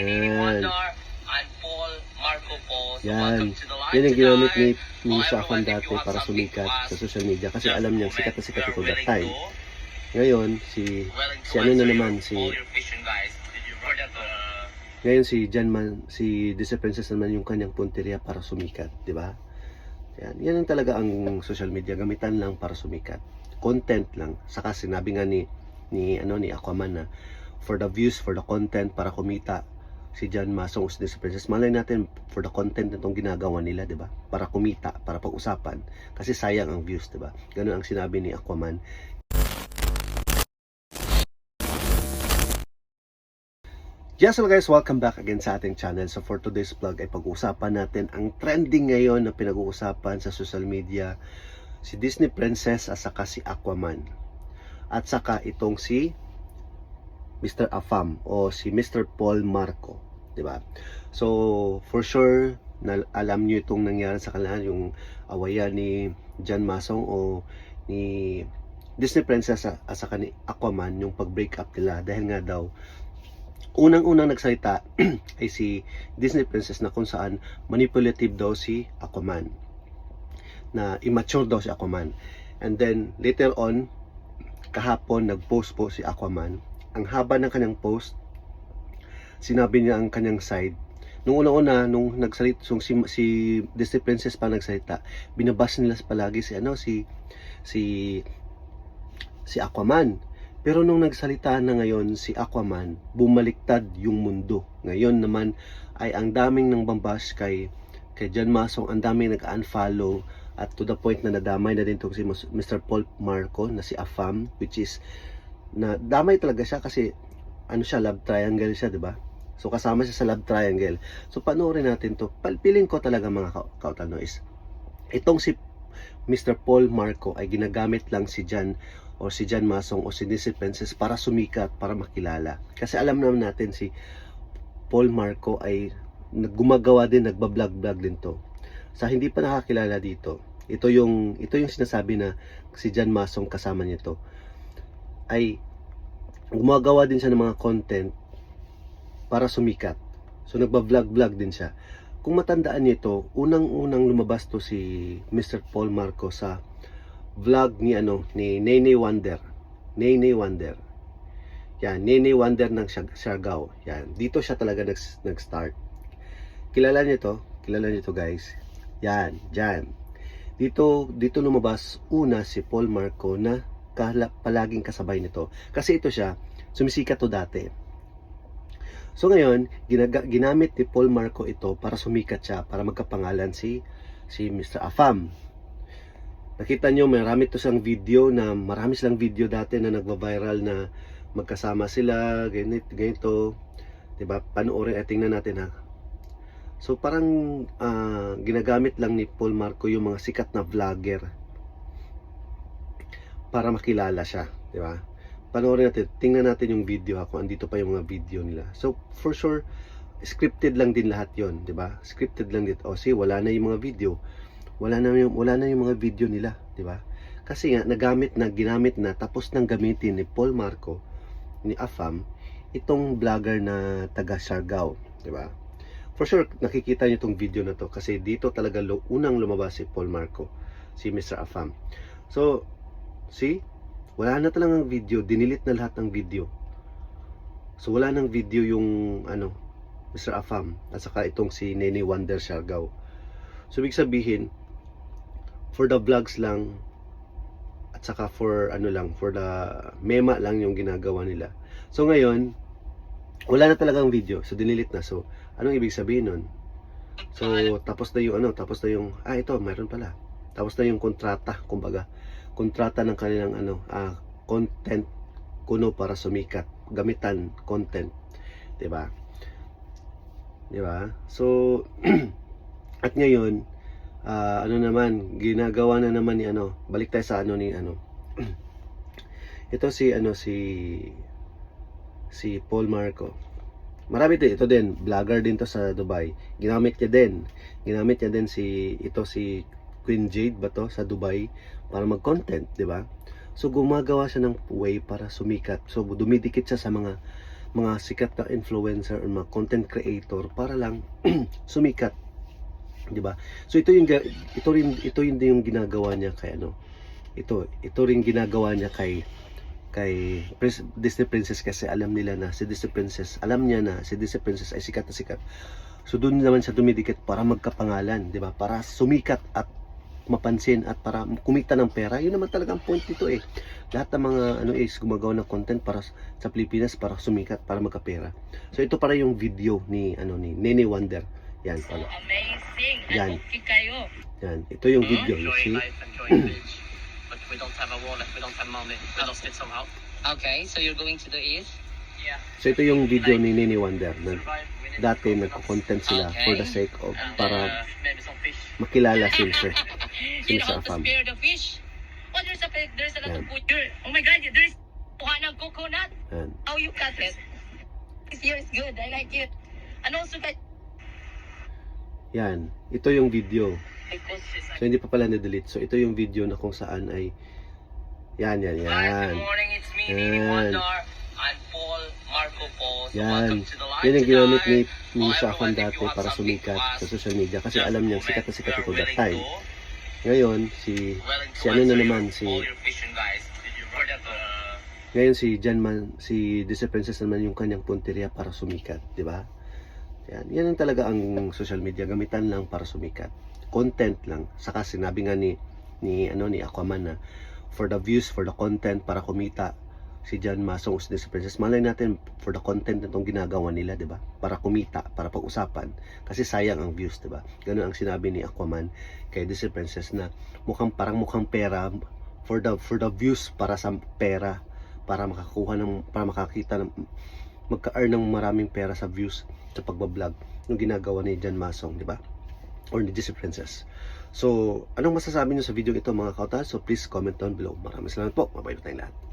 Yan. Yan. Yan ang ginamit ni, everyone, if dati para sumikat sa social media kasi alam comment. sikat na sikat ito that time. Ngayon, si, si ano na naman, si, uh, ngayon si Jan man, si Disney Princess naman yung kanyang punteriya para sumikat, di ba? Yan, yan ang talaga ang social media, gamitan lang para sumikat. Content lang. Saka sinabi nga ni, ni, ano, ni Aquaman na, for the views, for the content, para kumita si Jan Masong si Disney Princess. Malay natin for the content nitong ginagawa nila, di ba? Para kumita, para pag-usapan. Kasi sayang ang views, di ba? Ganun ang sinabi ni Aquaman. Yes, hello guys, welcome back again sa ating channel. So for today's vlog ay pag-uusapan natin ang trending ngayon na pinag-uusapan sa social media si Disney Princess at saka si Aquaman. At saka itong si Mr. Afam o si Mr. Paul Marco, 'di ba? So for sure na alam niyo itong nangyari sa kanila yung awayan ni John Masong o ni Disney Princess at saka ni Aquaman yung pag-break up nila dahil nga daw unang-unang nagsalita ay si Disney Princess na kung saan manipulative daw si Aquaman. Na immature daw si Aquaman. And then later on, kahapon nag-post po si Aquaman. Ang haba ng kanyang post, sinabi niya ang kanyang side. Nung una-una, nung nagsalita, so si, si Disney Princess pa nagsalita, binabas nila palagi si ano, si si si Aquaman. Pero nung nagsalita na ngayon si Aquaman, bumaliktad yung mundo. Ngayon naman ay ang daming nang bambas kay kay John Masong, ang daming nag-unfollow at to the point na nadamay na din to si Mr. Paul Marco na si Afam which is na damay talaga siya kasi ano siya love triangle siya, 'di ba? So kasama siya sa love triangle. So panoorin natin to. Palpiling ko talaga mga ka- kautal no is itong si Mr. Paul Marco ay ginagamit lang si Jan o si Jan Masong o si Princess para sumikat, para makilala. Kasi alam naman natin si Paul Marco ay naggumagawa din, nagbablog-vlog din to. Sa hindi pa nakakilala dito, ito yung ito yung sinasabi na si Jan Masong kasama nito ay gumagawa din siya ng mga content para sumikat. So nagba-vlog-vlog din siya. Kung matandaan niyo ito, unang-unang lumabas to si Mr. Paul Marco sa vlog ni ano ni Nene Wonder. Nene Wonder. Yan, Nene Wonder ng Siargao. Yan, dito siya talaga nag, nag-start. Kilala niyo to? Kilala niyo to guys? Yan, dyan. Dito, dito lumabas una si Paul Marco na palaging kasabay nito. Kasi ito siya, sumisikat to dati. So ngayon, ginaga, ginamit ni Paul Marco ito para sumikat siya, para magkapangalan si si Mr. Afam. Nakita nyo, marami to siyang video na marami silang video dati na nagva-viral na magkasama sila, ganito, ganito. 'Di ba? Panoorin at tingnan natin ha. So parang ah, ginagamit lang ni Paul Marco yung mga sikat na vlogger para makilala siya, 'di ba? Panoorin natin, tingnan natin yung video ha, kung andito pa yung mga video nila. So for sure, scripted lang din lahat 'yon, 'di ba? Scripted lang dito. O see, wala na yung mga video wala na yung wala na yung mga video nila, 'di ba? Kasi nga nagamit na ginamit na tapos nang gamitin ni Paul Marco ni Afam itong vlogger na taga Siargao, 'di ba? For sure nakikita niyo itong video na to kasi dito talaga unang lumabas si Paul Marco, si Mr. Afam. So, see? Wala na talagang video, dinilit na lahat ng video. So wala nang video yung ano, Mr. Afam at saka itong si Nene Wonder Siargao. So ibig sabihin, for the vlogs lang at saka for ano lang, for the mema lang yung ginagawa nila. So ngayon, wala na talagang video. So dinilit na. So anong ibig sabihin nun? So tapos na yung ano, tapos na yung ah ito, mayroon pala. Tapos na yung kontrata, kumbaga. Kontrata ng kanilang ano, ah, content kuno para sumikat, gamitan content, 'di ba? 'Di ba? So at ngayon, ah, ano naman, ginagawa na naman ni ano, balik tayo sa ano ni ano. ito si ano si si Paul Marco. Marami din ito din, vlogger din to sa Dubai. Ginamit niya din. Ginamit niya din si ito si Queen Jade ba to sa Dubai para mag-content, 'di ba? So gumagawa siya ng way para sumikat. So dumidikit siya sa mga mga sikat na influencer or mga content creator para lang sumikat. 'Di ba? So ito yung ito rin ito yung yung ginagawa niya kay ano. Ito ito rin ginagawa niya kay kay Disney Princess kasi alam nila na si Disney Princess, alam niya na si Disney Princess ay sikat na sikat. So doon naman siya dumidikit para magkapangalan, 'di ba? Para sumikat at mapansin at para kumita ng pera. Yun naman talaga ang point dito eh. Lahat ng mga ano is gumagawa ng content para sa Pilipinas para sumikat, para magkapera. So ito para yung video ni ano ni Nene Wonder. Yan pala. amazing. Yan. Okay kayo. Yan. Ito yung video, you see? But we don't have a wallet, we don't have money. We lost it somehow. Okay, so you're going to the east? Yeah. So ito yung video ni Nene Wonder na dati nagko-content sila for the sake of And para uh, makilala siyempre. you know how to farm? spare the fish? Oh, there's a there's a lot of here. Oh my God, there's kuha ng coconut. Yan. How you cut it? This year is good. I like it. And also that Yan. Ito yung video. So hindi pa pala na-delete. So ito yung video na kung saan ay yan, yan, Guys, yan. good morning. It's me. Nini Wonder. I'm Paul Marco Paul. So Yan. welcome to the live Yan ang ginamit ni, ni Oh, if dati para sumikat sa social media kasi alam niya sikat na sikat ito that time. Ngayon, si si ano na naman, si the ngayon si Jan Man, si Disney Princess naman yung kanyang punteriya para sumikat, di ba? Yan, yan ang talaga ang social media, gamitan lang para sumikat. Content lang. Saka sinabi nga ni ni ano ni Aquaman na for the views, for the content para kumita si Jan Masong si Disney Princess. Malay natin for the content itong ginagawa nila, di ba? Para kumita, para pag-usapan. Kasi sayang ang views, di ba? Ganun ang sinabi ni Aquaman kay Disney Princess na mukhang parang mukhang pera for the for the views para sa pera para makakuha ng para makakita ng magka-earn ng maraming pera sa views sa pagbablog yung ginagawa ni Jan Masong, di ba? Or ni Disney Princess. So, anong masasabi niyo sa video ito mga kautal? So, please comment down below. Maraming salamat po. Mabait tayong lahat.